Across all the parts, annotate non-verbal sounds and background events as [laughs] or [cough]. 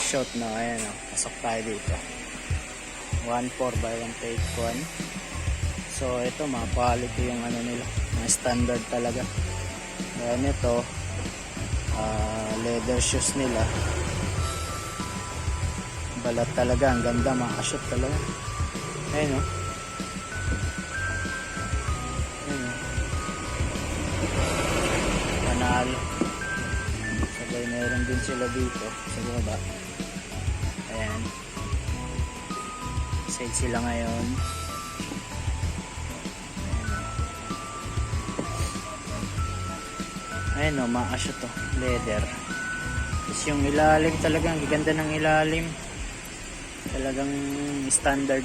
shot no. Ayan o. Pasok tayo dito. 1.4 by 1 take 1. So ito mga quality yung ano nila. Mga standard talaga. Ayan ito. ah, leather shoes nila. Balat talaga. Ang ganda mga shot talaga. Ayan o. Ayan o. Panalo. Meron din sila dito sa baba. Ayan. Side sila ngayon. Ayan o. Maasyo to. Leather. Tapos yung ilalim talagang, ganda ng ilalim. Talagang standard.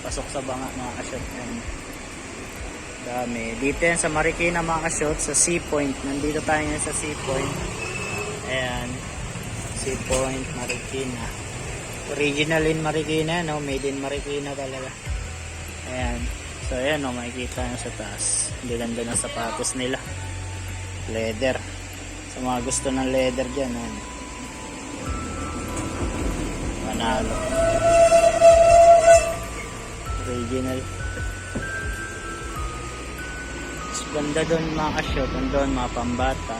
Pasok sa banga mga kasyot. Ayan. Dami. Dito yan sa Marikina mga kasyot, sa Sea Point. Nandito tayo ngayon sa Sea Point. Ayan. Sea Point, Marikina. Original in Marikina, no? Made in Marikina talaga. Ayan. So, ayan, no? Makikita nyo sa taas. Ang ganda ng sapatos nila. Leather. Sa mga gusto ng leather dyan, ayan. Panalo. Original. Mas ganda doon mga ka-shot. Doon mga pambata.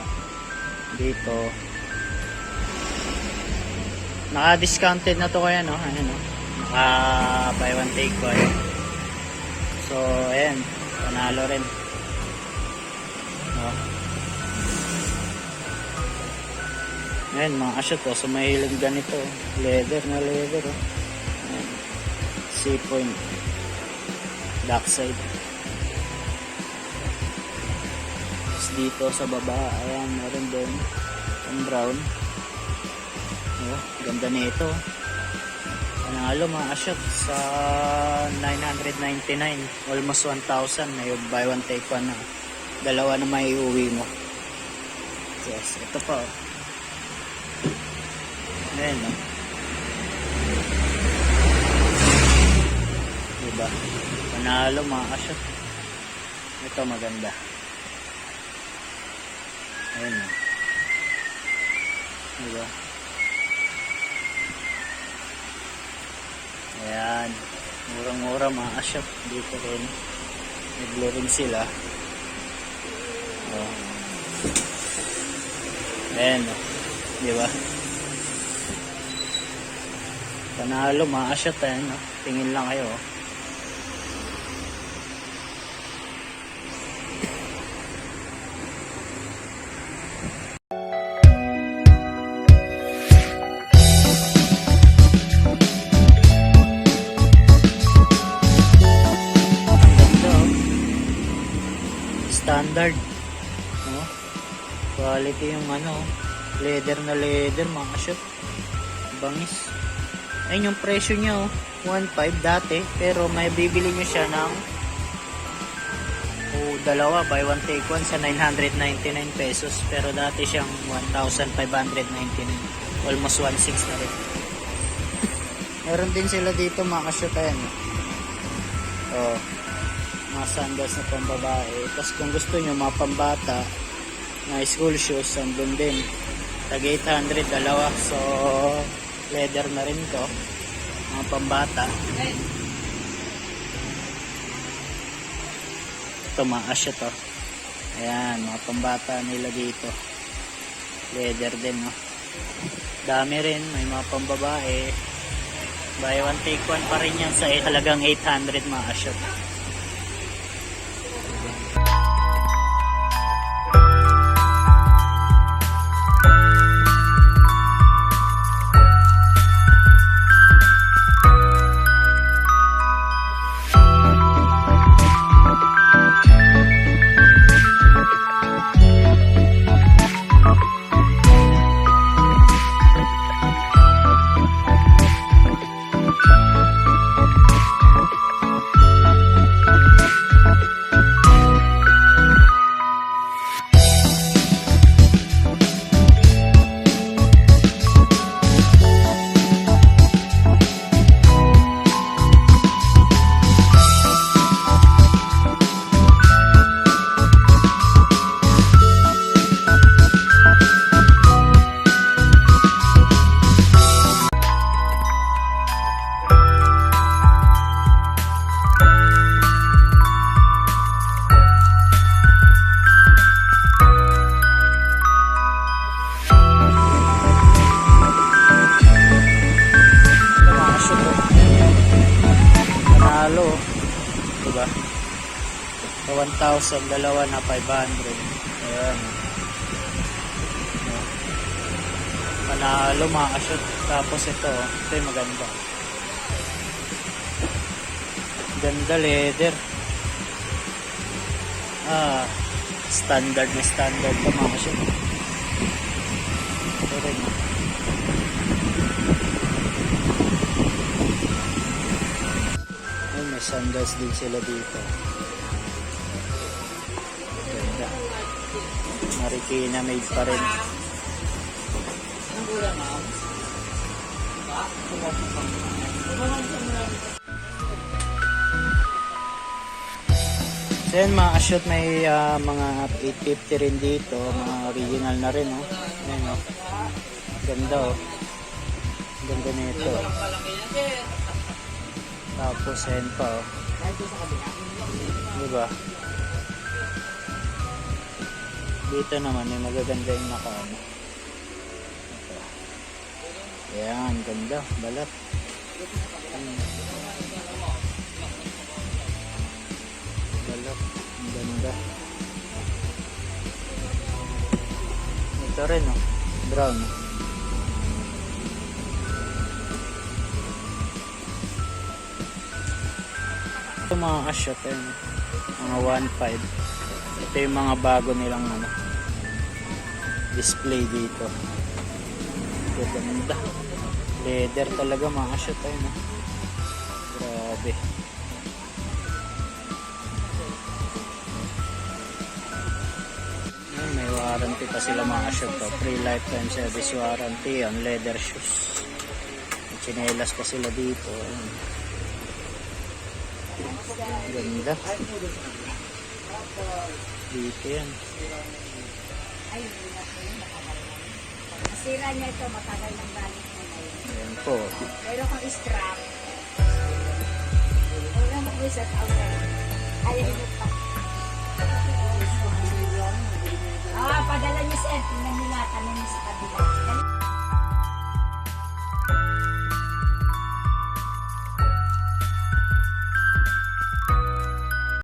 Dito. Naka-discounted na to kaya no? Ano no? Naka buy one take one. So, ayan. Panalo rin. Oh. Ayan, mga asyot oh. So, mahilig ganito. Leather na leather oh. Ayan. Sea point. Back side. Tapos dito sa baba, ayan, meron din. Ang brown. Oh, ganda nito. Panalo mga asyot sa 999. Almost 1,000. May buy one take one na. Dalawa na may uwi mo. Yes, ito pa. Ayan oh. Diba? Panalo mga asyot. Ito maganda. Ayan oh. Diba? Ayan. Murang-mura mga. Dito rin. Naglo rin sila. Oh. Ayan. Oh. Di ba? Panalo mga asyap. Oh. Tingin lang kayo. Oh. Quality yung ano. Leather na leather mga shop. Bangis. Ayun yung presyo niya oh. 1.5 dati. Pero may bibili nyo siya ng oh, dalawa buy one take one sa 999 pesos. Pero dati siyang 1,599. Almost 1.6 na rin. [laughs] Meron din sila dito mga ka-shoot ayan. Oh mga sandals na pambabae. Tapos kung gusto nyo, mga pambata, na school shoes, andun din. Tag 800, dalawa. So, leather na rin to. Mga pambata. Ito, mga asya to. Ayan, mga pambata nila dito. Leather din, no? Dami rin, may mga pambabae. Buy one, take one pa rin yan sa halagang 800 mga asya. Sa 1,000, dalawa na 500. Ayan. Panalo mga ka-shoot. Tapos ito, ito yung maganda. Ganda leather. Ah, standard na standard pa mga ka-shoot. Ito rin. Ay, may sandals din sila dito. Marikina made pa rin. So yun mga ka-shoot, may ah, mga 850 rin dito, mga original na rin oh. Ayan oh. Ganda oh. Ganda nito. Tapos ayan pa oh. Diba? Dito naman may magaganda yung naka ano. Ito. Ayan, ganda, balat. Balat, ang ganda. Ito rin oh, brown. Ito mga ashot eh, mga 1.5. Ito yung mga bago nilang ano, display dito. Ito ganda. Leather talaga mga ashot eh. No? Grabe. Ayun, may warranty pa sila mga ashot to. Free lifetime service warranty on leather shoes. Chinelas pa sila dito. Ayun. Ganda. Dito yan. Nasira niya ito, matagal ng galit na ngayon. Ayan po. Meron kang strap. Mo ko sa taon na yun. Ayaw mo pa. Ah, padala niyo sir. Tingnan niyo lahat. Ano niyo sa kabila.